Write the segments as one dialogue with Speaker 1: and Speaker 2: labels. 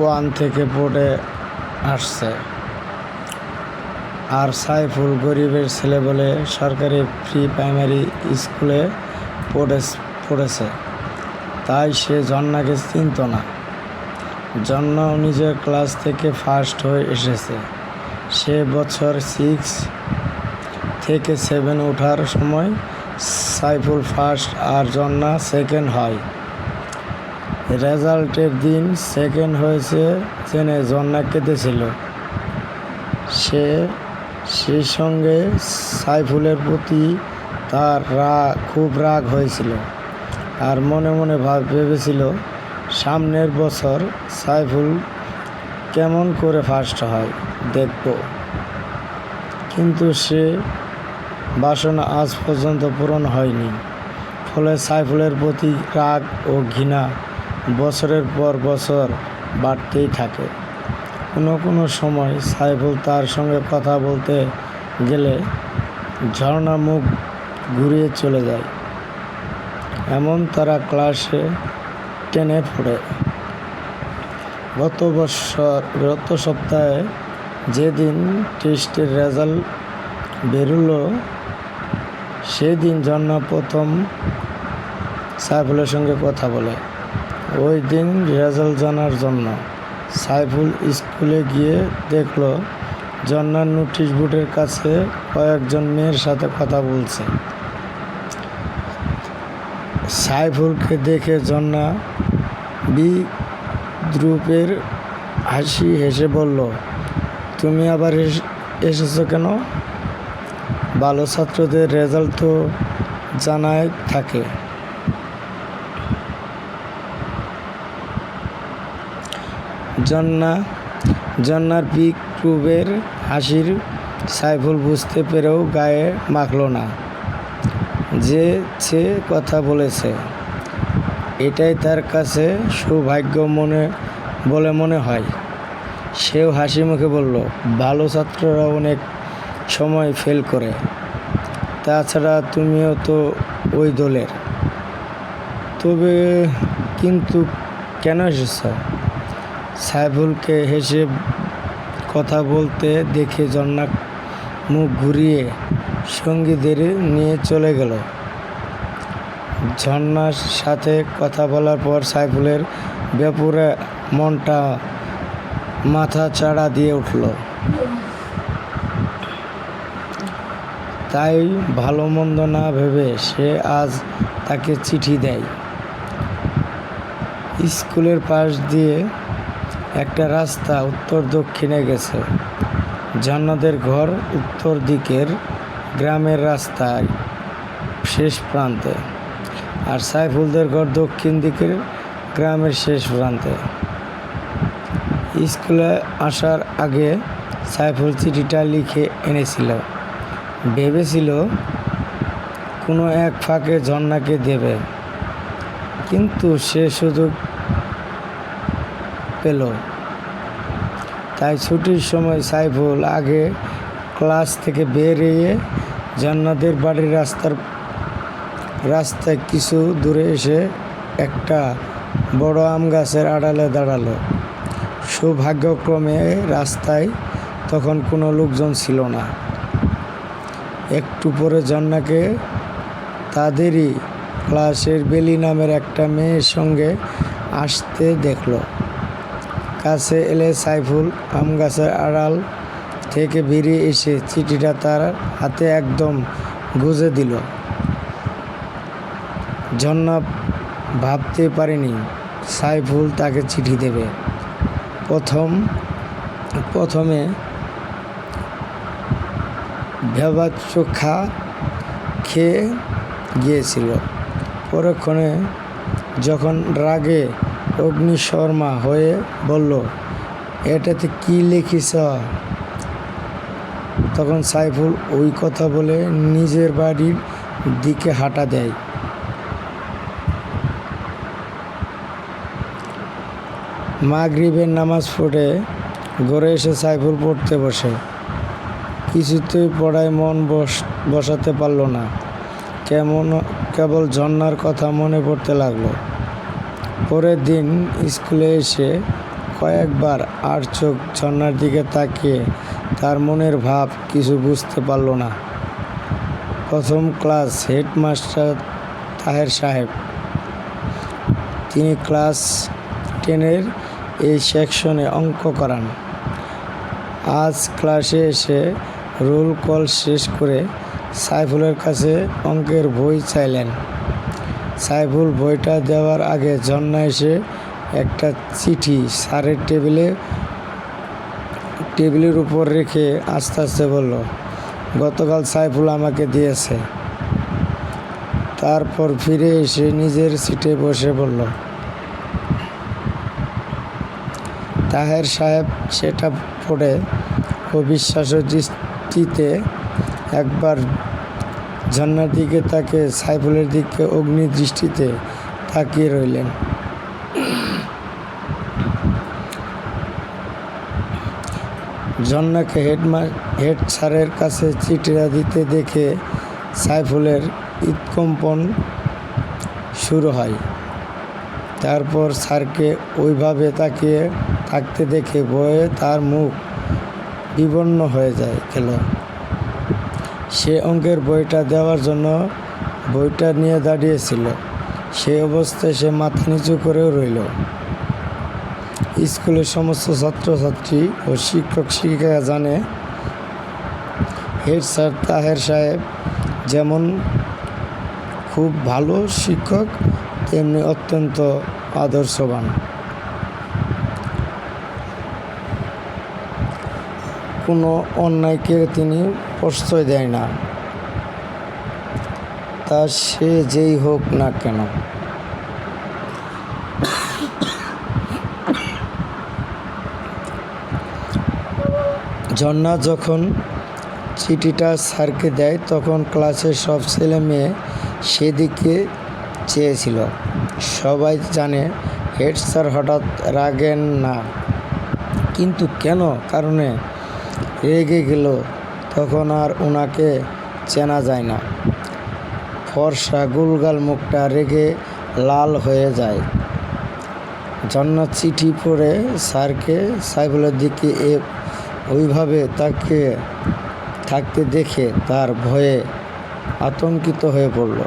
Speaker 1: One থেকে পড়ে আসছে। আর সাইফুল গরিবের ছেলে বলে সরকারি প্রি প্রাইমারি স্কুলে পড়ে পড়েছে। তাই সে ঝর্ণাকে চিনত না। ঝর্ণাও নিজের ক্লাস থেকে ফার্স্ট হয়ে এসেছে। সে বছর সিক্স থেকে সেভেন ওঠার সময় সাইফুল ফার্স্ট আর জন্না সেকেন্ড হয়। রেজাল্টের দিন সেকেন্ড হয়েছে জেনে ঝর্ণা কেঁদেছিল। সে সেই সঙ্গে সাইফুলের প্রতি তার রাগ খুব রাগ হয়েছিল আর মনে মনে ভাব ভেবেছিল, সামনের বছর সাইফুল কেমন করে ফার্স্ট হয়, দেখব। কিন্তু সে বাসনা আজ পর্যন্ত পূরণ হয়নি। ফলে সাইফুলের প্রতি রাগ ও ঘৃণা বছরের পর বছর বাড়তেই থাকে। কোনো কোনো সময় সাইফুল তার সঙ্গে কথা বলতে গেলে ঝর্ণা মুখ ঘুরিয়ে চলে যায়। এমন তারা ক্লাসে টেনে পড়ে। গত বছর, গত সপ্তাহে যেদিন টেস্টের রেজাল্ট বেরোলো, সেদিন ঝর্ণা প্রথম সাইফুলের সঙ্গে কথা বলে। ওই দিন রেজাল্ট জানার জন্য সাইফুল স্কুলে গিয়ে দেখল জন্নার নোটিশ বোর্ডের কাছে কয়েকজন মেয়ের সাথে কথা বলছে। সাইফুলকে দেখে ঝর্ণা বিদ্রুপের হাসি হেসে বলল, তুমি আবার এস- এসেছ কেন? ভালো ছাত্রদের রেজাল্ট তো জানায় থাকে। জন্না, জন্নার পিক ক্রুবের হাসির সাইফুল বুঝতে পেরেও গায়ে মাখল না। যে সে কথা বলেছে, এটাই তার কাছে সৌভাগ্য মনে, বলে মনে হয়। সেও হাসি মুখে বলল, ভালো ছাত্ররা অনেক সময় ফেল করে। তাছাড়া তুমিও তো ওই দলের। তবে কিন্তু কেন এসেছ? সাইফুলকে হেসে কথা বলতে দেখে জন্না মুখ ঘুরিয়ে সঙ্গীদের নিয়ে চলে গেল। ঝর্ণার সাথে কথা বলার পর সাইফুলের ব্যাপুরে মনটা মাথা চাড়া দিয়ে উঠল। তাই ভালো মন্দ না ভেবে সে আজ তাকে চিঠি দেয়। স্কুলের পাশ দিয়ে একটা রাস্তা উত্তর দক্ষিণে গেছে। ঝর্ণাদের ঘর উত্তর দিকের গ্রামের রাস্তায় শেষ প্রান্তে আর সাইফুলদের ঘর দক্ষিণ দিকের গ্রামের শেষ প্রান্তে। স্কুলে আসার আগে সাইফুল চিঠিটা লিখে এনেছিল। ভেবেছিল কোনো এক ফাঁকে ঝর্ণাকে দেবে। কিন্তু সে সুযোগ পেল। তাই ছুটির সময় সাইফুল আগে ক্লাস থেকে বেরিয়ে জান্নাতের বাড়ির রাস্তার রাস্তায় কিছু দূরে এসে একটা বড় আম গাছের আড়ালে দাঁড়াল। সৌভাগ্যক্রমে রাস্তায় তখন কোনো লোকজন ছিল না। একটু পরে জন্নাকে তাদেরই ক্লাসের বেলি নামের একটা মেয়ের সঙ্গে আসতে দেখল। কাছে এলে সাইফুল আম গাছের আড়াল থেকে বেরিয়ে এসে চিঠিটা তার হাতে একদম গুজে দিল। ঝর্ণা ভাবতে পারেনি সাইফুল তাকে চিঠি দেবে। প্রথম, প্রথমে ভেবা চোখা খেয়ে গিয়েছিল। পরক্ষণে যখন রাগে অগ্নিশর্মা হয়ে বলল, এটাতে কি লিখিস তখন সাইফুল ওই কথা বলে নিজের বাড়ির দিকে হাঁটা দেয়। মাগরিবের নামাজ পড়ে ঘরে এসে সাইফুল পড়তে বসে। কিছুতেই পড়ায় মন বস, বসাতে পারল না। কেমন, কেবল ঝর্ণার কথা মনে পড়তে লাগল। পরের দিন স্কুলে এসে কয়েকবার আর চোখ ঝর্ণার দিকে তাকিয়ে তার মনের ভাব কিছু বুঝতে পারল না। প্রথম ক্লাস হেডমাস্টার তাহের সাহেব। তিনি ক্লাস টেনের এই সেকশনে অঙ্ক করান। আজ ক্লাসে এসে রোল কল শেষ করে সাইফুলের কাছে অঙ্কের বই চাইলেন। সাইফুল বইটা দেওয়ার আগে ঝর্ণা এসে একটা চিঠি স্যারের টেবিলে, টেবিলের উপর রেখে আস্তে আস্তে বলল, গতকাল সাইফুল আমাকে দিয়েছে। তারপর ফিরে এসে নিজের সিটে বসে বলল, তাহের সাহেব সেটা পড়ে অবিশ্বাস দৃষ্টিতে একবার ঝর্ণার দিকে তাকে সাইফুলের দিকে অগ্নি দৃষ্টিতে তাকিয়ে রইলেন। ঝর্ণাকে হেডমা হেড স্যারের কাছে চিঠিটা দিতে দেখে সাইফুলের হৃৎকম্পন শুরু হয়। তারপর স্যারকে ওইভাবে তাকিয়ে থাকতে দেখে বয়ে তার মুখ বিবর্ণ হয়ে যায় গেল। সে অঙ্কের বইটা দেওয়ার জন্য বইটা নিয়ে দাঁড়িয়েছিল। সেই অবস্থায় সে মাথা নিচু করেও রইল। স্কুলের সমস্ত ছাত্রছাত্রী ও শিক্ষক শিক্ষিকা জানে, হেড স্যার তাহের সাহেব যেমন খুব ভালো শিক্ষক, তেমনি অত্যন্ত আদর্শবান। কোনো অন্যায়কে তিনি প্রশ্রয় দেয় না। তা সে যেই হোক না কেন। ঝর্ণা যখন চিঠিটা স্যারকে দেয়, তখন ক্লাসের সব ছেলে মেয়ে সেদিকে চেয়েছিল। সবাই জানে, হেড স্যার হঠাৎ রাগেন না। কিন্তু কেন? কারণে রেগে গেল। তখন আর ওনাকে চেনা যায় না। ফর্সা গুলগাল মুখটা রেগে লাল হয়ে যায়। ঝর্ণা চিঠি পড়ে স্যারকে সাইফুলের দিকে এ ওইভাবে তাকে থাকতে দেখে তার ভয়ে আতঙ্কিত হয়ে পড়ল।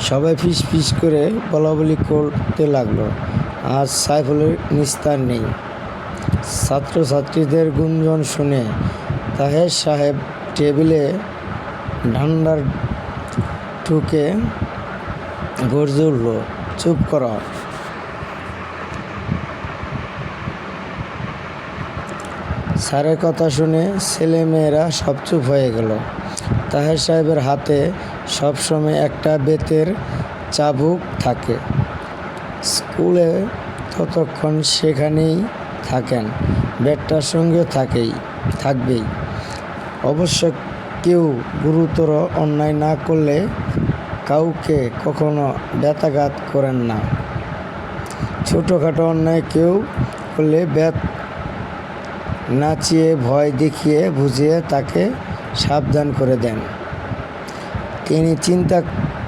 Speaker 1: সবাই ফিস ফিস করে বলাবলি করতে লাগল। আজ সাইফুলের নিস্তার নেই। ছাত্রছাত্রীদের গুঞ্জন শুনে তাহের সাহেব টেবিলে ঢান্ডার ঠুকে গর্জে উঠল চুপ কর। স্যারের কথা শুনে ছেলেমেয়েরা সব চুপ হয়ে গেল। তাহের সাহেবের হাতে সবসময় একটা বেতের চাবুক থাকে। স্কুলে ততক্ষণ সেখানেই থাকেন ব্যাটটার সঙ্গে থাকেই, থাকবেই। অবশ্য কেউ গুরুতর অন্যায় না করলে কাউকে কখনো ব্যথাঘাত করেন না। ছোটোখাটো অন্যায় কেউ করলে ব্যাত নাচিয়ে, ভয় দেখিয়ে, বুঝিয়ে তাকে সাবধান করে দেন। তিনি চিন্তা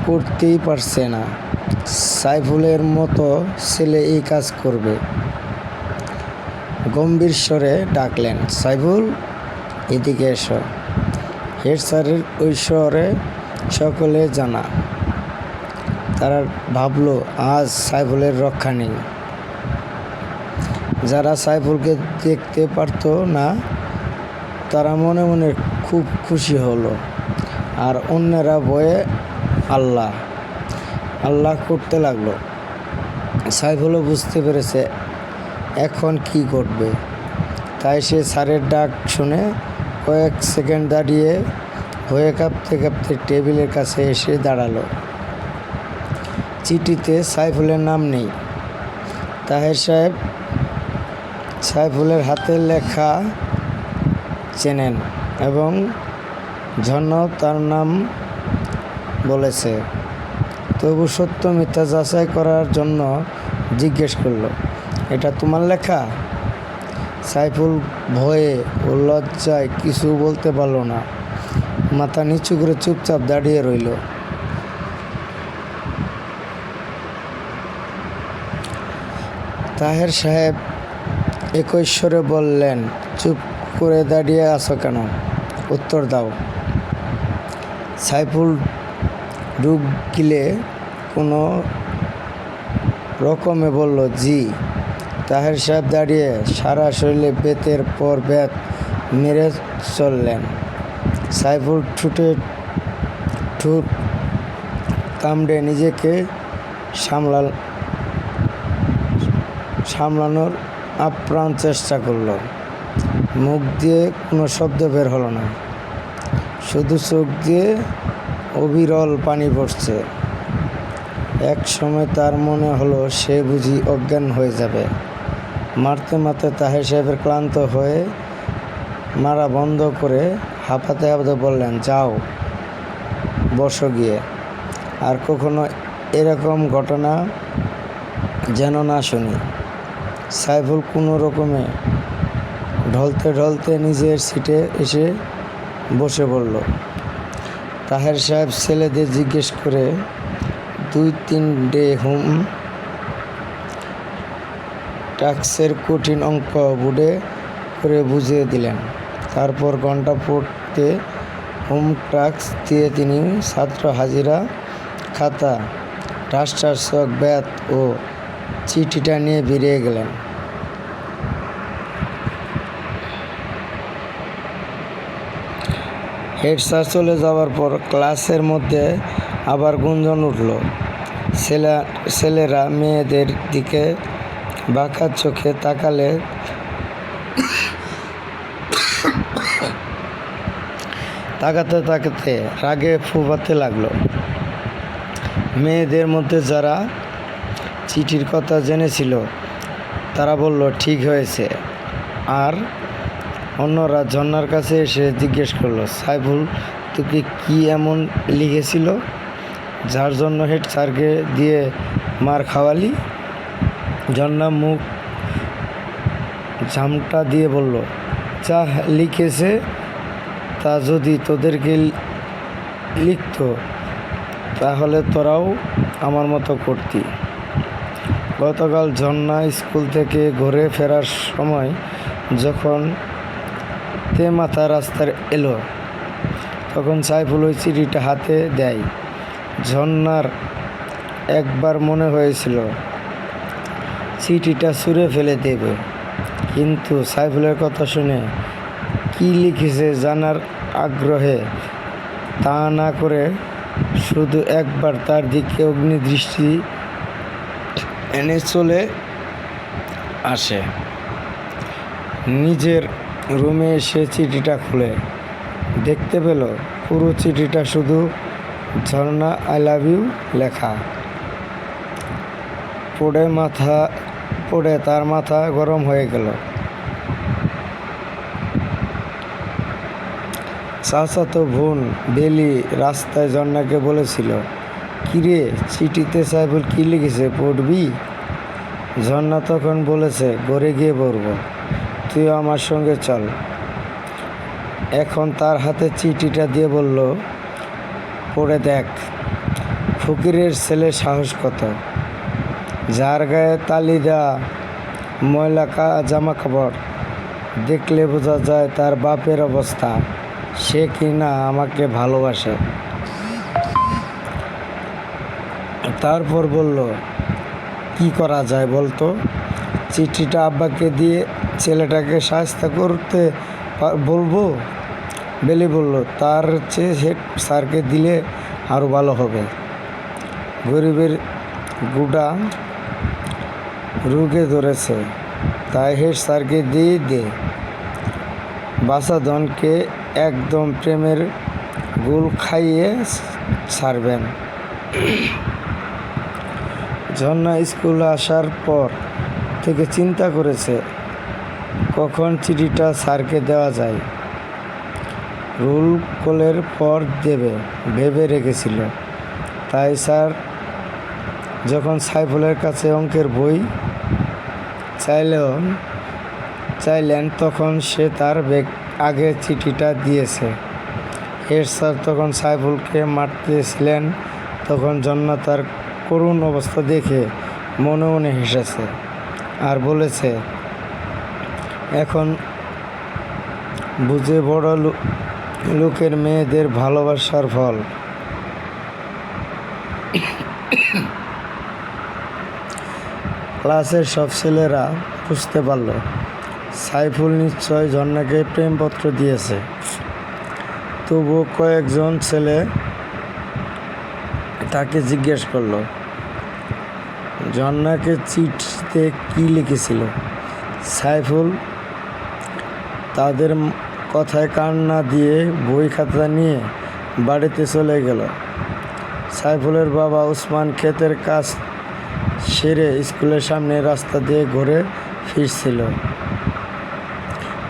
Speaker 1: করতেই পারছে না। সাইফুলের মতো ছেলে এই কাজ করবে। গম্ভীর স্বরে ডাকলেন, সাইফুল! এদিকে এসো। হেড স্যারের ওই স্বরে সকলে জানা। তারা ভাবলো, আজ সাইফুলের রক্ষা নেই। যারা সাইফুলকে দেখতে পারতো না, তারা মনে মনে খুব খুশি হলো। আর অন্যরা বয়ে আল্লাহ আল্লাহ করতে লাগল। সাইফুলও বুঝতে পেরেছে এখন কি ঘটবে। তাই সে স্যারের ডাক শুনে কয়েক সেকেন্ড দাঁড়িয়ে হয়ে কাঁপতে কাঁপতে টেবিলের কাছে এসে দাঁড়াল। চিঠিতে সাইফুলের নাম নেই। তাহের সাহেব সাইফুলের হাতের লেখা চেনেন এবং ঝর্ণাও তার নাম বলেছে। তবু সত্য মিথ্যা যাচাই করার জন্য জিজ্ঞেস করল, এটা তোমার লেখা? সাইফুল ভয়ে ও লজ্জায় কিছু বলতে পারল না। মাথা নিচু করে চুপচাপ দাঁড়িয়ে রইল। তাহের সাহেব একৈশ্বরে বললেন, চুপ করে দাঁড়িয়ে আছো কেন? উত্তর দাও। সাইফুল ডুব গিলে কোনো রকমে বলল, জি। তাহের সাহেব দাঁড়িয়ে সারা শরীরে বেতের পর বেত মেরে চললেন। সাইফুল ঠুটে ঠুট কামড়ে নিজেকে সামলাল, সামলানোর আপ্রাণ চেষ্টা করল। মুখ দিয়ে কোনো শব্দ বের হলো না। শুধু চোখ দিয়ে অবিরল পানি পড়ছে। এক সময় তার মনে হলো সে বুঝি অজ্ঞান হয়ে যাবে। মারতে মারতে তাহের সাহেবের ক্লান্ত হয়ে মারা বন্ধ করে হাঁপাতে হাঁপাতে বললেন, যাও, বসো গিয়ে। আর কখনো এরকম ঘটনা যেন না শুনি। সাইফুল কোনো রকমে ঢলতে ঢলতে নিজের সিটে এসে বসে পড়ল। তাহের সাহেব ছেলেদের জিজ্ঞেস করে, দুই, তিন ডে হোম ট্যাক্সের কঠিন অঙ্ক বুড়ে করে বুঝিয়ে দিলেন। তারপর ঘণ্টা পড়তে হোম ট্যাক্স দিয়ে তিনি ছাত্র হাজিরা খাতা রাষ্ট্রার চক ব্যাত ও চিঠিটা নিয়ে বেরিয়ে গেলেন। হেড স্যার চলে যাওয়ার পর ক্লাসের মধ্যে আবার গুঞ্জন উঠল। ছেলে, ছেলেরা মেয়েদের দিকে বাঁকা চোখে তাকালে তাকাতে তাকাতে রাগে ফুপাতে লাগল। মেয়েদের মধ্যে যারা চিঠির কথা জেনেছিল, তারা বলল, ঠিক হয়েছে। আর অন্যরা ঝর্নার কাছে এসে জিজ্ঞেস করল, সাইফুল, তোকে কি এমন লিখেছিল? যার জন্য হেড স্যারকে দিয়ে মার খাওয়ালি? ঝর্ণা মুখ ঝামটা দিয়ে বলল, যা লিখেছে তা যদি তোদেরকে লিখতো, তাহলে তোরাও আমার মতো করতি। গতকাল ঝর্ণা স্কুল থেকে ঘুরে ফেরার সময় যখন তে মাথা রাস্তার এলো, তখন সাইফুল ওই চিঠিটা হাতে দেয়। ঝর্ণার একবার মনে হয়েছিল চিঠিটা ছুঁড়ে ফেলে দেবে। কিন্তু সাইফুলের কথা শুনে কি লিখেছে জানার আগ্রহে তা না করে শুধু একবার তার দিকে অগ্নিদৃষ্টি এনে চলে আসে। নিজের রুমে এসে চিঠিটা খুলে। দেখতে পেল, পুরো চিঠিটা শুধু ঝর্ণা আই লাভ ইউ লেখা। পড়ে মাথা পড়ে তার মাথা গরম হয়ে গেল। চাচাতো বোন বেলি রাস্তায় ঝর্ণাকে বলেছিল, কিরে, চিঠিতে সাইফুল কী লিখেছে পড়বি? ঝর্ণা তখন বলেছে, গড়ে গিয়ে পড়ব। তুইও আমার সঙ্গে চল। এখন তার হাতে চিঠিটা দিয়ে বলল, পড়ে দেখ, ফকিরের ছেলে সাহস কত। যার গায়ে তালি দেওয়া ময়লা জামা কাপড়। দেখলে বোঝা যায় তার বাপের অবস্থা, সে কি না আমাকে ভালোবাসে। তারপর বলল, কি করা যায় বলতো? চিঠিটা আব্বাকে দিয়ে ছেলেটাকে সাহায্য করতে বলব? বেলি বলল, তার চেয়ে হেড স্যারকে দিলে আরও ভালো হবে। গরিবের গুডা রুগে ধরেছে। তাই হেড স্যারকে দিয়ে দে। বাসাধনকে একদম প্রেমের গুল খাইয়ে ছাড়বেন। ঝর্ণা স্কুল আসার পর থেকে চিন্তা করেছে, কখন চিঠিটা স্যারকে দেওয়া যায়। রুল কলের পর দেবে, ভেবে রেখেছিল। তাই স্যার যখন সাইফুলের কাছে অঙ্কের বই চাইলেন চাইলেন তখন সে তার বেগ আগে চিঠিটা দিয়েছে। স্যার তখন সাইফুলকে মারতেছিলেন, তখন জন্য তার করুণ অবস্থা দেখে মনে মনে হেসেছে আর বলেছে, এখন বুঝে বড় লোকের মেয়েদের ভালোবাসার ফল। ক্লাসের সব ছেলেরা বুঝতে পারল। সাইফুল নিশ্চয় ঝর্ণাকে প্রেমপত্র দিয়েছে। তবুও কয়েকজন ছেলে তাকে জিজ্ঞেস করল, ঝর্ণাকে চিঠিতে কি লিখেছিল? সাইফুল, তাদের কথায় কান না দিয়ে বই খাতা নিয়ে বাড়িতে চলে গেল। সাইফুলের বাবা উসমান ক্ষেতের কাজ সেরে স্কুলের সামনে রাস্তা দিয়ে ঘুরে ফিরছিল।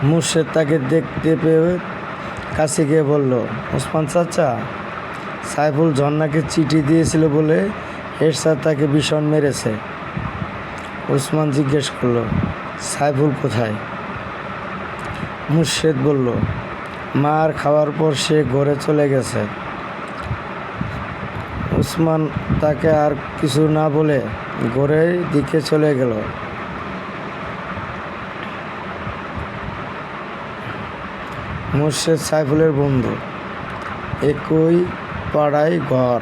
Speaker 1: মুর্শেদ তাকে দেখতে পেয়ে কাছে গিয়ে বলল উসমান চাচা, সাইফুল ঝর্ণাকে চিঠি দিয়েছিল বলে হেড স্যার তাকে ভীষণ মেরেছে। উসমান জিজ্ঞেস করল, সাইফুল কোথায়? মুর্শেদ বলল, মার খাওয়ার পর সে ঘরে চলে গেছে। উসমান তাকে আর কিছু না বলে ঘরের দিকে চলে গেল। মুর্শেদ সাইফুলের বন্ধু। একই পাড়ায় ঘর।